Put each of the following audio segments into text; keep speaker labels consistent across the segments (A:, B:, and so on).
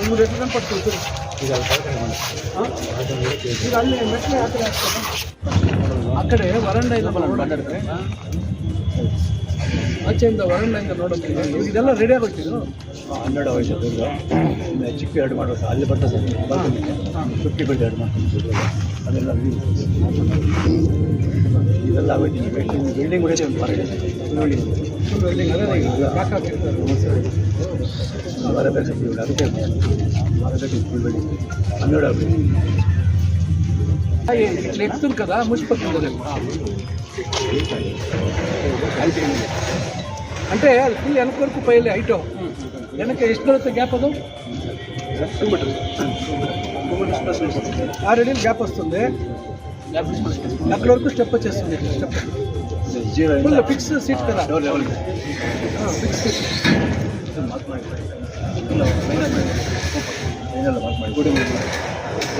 A: ನಿಮ್ಗೆ ರೇಟ್ ತಂದು ಕೊಡ್ತೀನಿ ಈಗ ಅಲ್ಲಿ ಮೆಟ್ಲು ಯಾವ ಕಡೆ ಆ ಕಡೆ ವರಂಡ ಇಲ್ಲ ನೋಡೋದಾದ್ರೆ ಆಚೆಯಿಂದ ನೋಡೋದು ಇದೆಲ್ಲ ರೆಡಿ ಆಗೋಗ್ತಿದ್ರು
B: ಹನ್ನೆರಡು ಅವರ್ ಚಿಕ್ಕ ಎರಡು ಮಾಡಬೇಕು. ಅಲ್ಲಿ ಬರ್ತದೆ. ಫಿಫ್ಟಿ ಬಿಟ್ಟು ಎರಡು ಮಾಡ್ತೀನಿ. ಅದೆಲ್ಲ ಇದೆಲ್ಲ ಆಗೋಯ್ತು ಬಿಲ್ಡಿಂಗ್ ಬಿಲ್ಡಿಂಗ್ ಹೊಡೆಯುತ್ತೆ ಒಂದು ಪಾರ್ಟಿ ಬಿಲ್ಡಿಂಗ್
A: ಫುಲ್ ವೆಲ್ಡಿಂಗ್ ಅದೇ ಈಗ ಬ್ಯಾಕ್ ಹಾಕಿರ್ತಾರೆ
B: ಮರ ಬೇಕು ಅದಕ್ಕೆ ಮರ ಬೇಕು ಫುಲ್ ಬಿಲ್ಡಿಂಗ್ ಹನ್ನೆರಡು ಆಗೋಯ್ತು
A: ఇట్లా ఎక్కుతుంది కదా ముచ్చిపోతుంది అంటే అది ఫుల్ వెనక వరకు పోయలే హైట్ వెనక ಎಷ್ಟು ಬರುತ್ತೆ గ్యాప్ ಅದು ఆరు అడుగులు గ్యాప్ వస్తుంది అక్కడ వరకు స్టెప్ వచ్చేస్తుంది step
B: zero
A: full fix seat కదా
B: door level
A: fix seat
B: mark ಮಾಡಿ ಇಲ್ಲ ಏನೆಲ್ಲ ಮಾರ್ಕ್ ಮಾಡಿ ಗುಡಿ ಮುಗಿ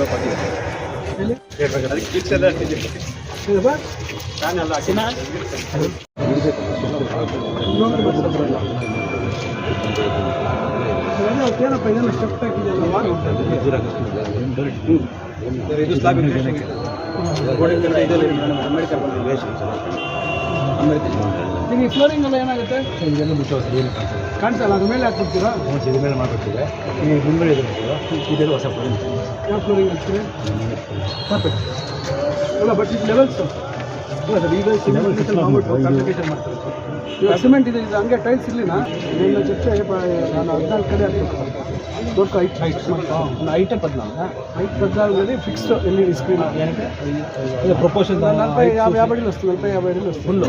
B: ಪಾರ್ಟಿ ಅದಕ್ಕೆ ಫಿಕ್ಸ್ ಎಲ್ಲ
A: ఇదిగో
B: ನಾನೆಲ್ಲ ಹಾಕಿನ
A: ಇನ್ನೊಂದು ಬರ್ತದೆ ಬರಲ್ಲ ಅದೆಲ್ಲ ಏನಪ್ಪ ಇದೆಲ್ಲ ಸ್ಟೆಪ್ ಹಾಕಿದೆಯಲ್ಲ
B: ಇದು ಸ್ಲಾಬಿನ ಜನಕ್ಕೆ ಗೋಡೆಗೆಲ್ಲ ಇದೆಲ್ಲ ಅಂಬೇಡ್ಕರ್
A: ನಿಮಗೆ ಫ್ಲೋರಿಂಗ್ ಎಲ್ಲ ಏನಾಗುತ್ತೆ?
B: ಇದೆಲ್ಲ ಬಿಟ್ಟು ಹೋಗ್ತೀವಿ ಕಾಣಿಸಲ್ಲ
A: ಅದ್ರ ಮೇಲೆ ಹಾಕ್ಬಿಡ್ತೀರಾ?
B: ಹ್ಞೂ ಇದ್ರ ಮೇಲೆ ಮಾಡಿಬಿಡ್ತೀವಿ. ನೀವು ಮುಂದೆ ಇದೆಲ್ಲ ಹೊಸ ಫ್ಲೋರಿಂಗ್
A: ಯಾವ ಫ್ಲೋರಿಂಗ್ ಹಾಕ್ತೀರಿ? ಪರ್ಫೆಕ್ಟ್ ಅಲ್ಲ ಬಟ್ ಇದು ಲೆವೆಲ್ಸ್ ಇಲ್ಲ ಸರ್ ಈಗ ಸಿಮೆಂಟ್ ಇವಾಗ ಸಿಮೆಂಟ್ ಇದೆ ಇದು ಹಂಗೆ ಟೈಲ್ಸ್ ಇರಲಿಲ್ಲ. ಇದನ್ನು ಚರ್ಚೆ ನಾನು ಹದಿನಾಲ್ಕು ಕಡೆ ಹಾಕ್ಬೇಕು. ದೊಡ್ಡ ಹೈಟ್ ಹೈಟ್ ಒಂದು ಹೈಟೇ ಬದಲಾಗ ಹೈಟ್ ಬದಲಾಗಲಿ ಫಿಕ್ಸ್ಡ್ ಎಲ್ಲಿ ಸ್ಕ್ರೀನ್ ಏನಕ್ಕೆ ಪ್ರಪೋಷನ್ ನಲವತ್ತೈ ಯಾವ
B: ಯಾವ ಅಡಿಲಿ
A: ವಸ್ತು ನಲವತ್ತೈ ಯಾವ ಅಡಿಲಿ ವಸ್ತು ಫುಲ್ಲು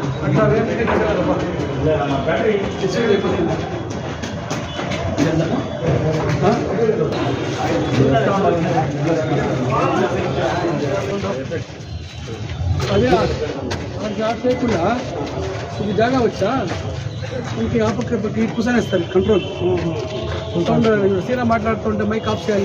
A: రేపు అదే ఆ జాబ్ చేయకుండా ఇది జాగా వచ్చా ఇంక ఆ పక్క ఈ కూర్చొనేస్తారు కంట్రోల్ సీనా మాట్లాడుతుంటే మైక్ ఆఫ్ చేయాలి.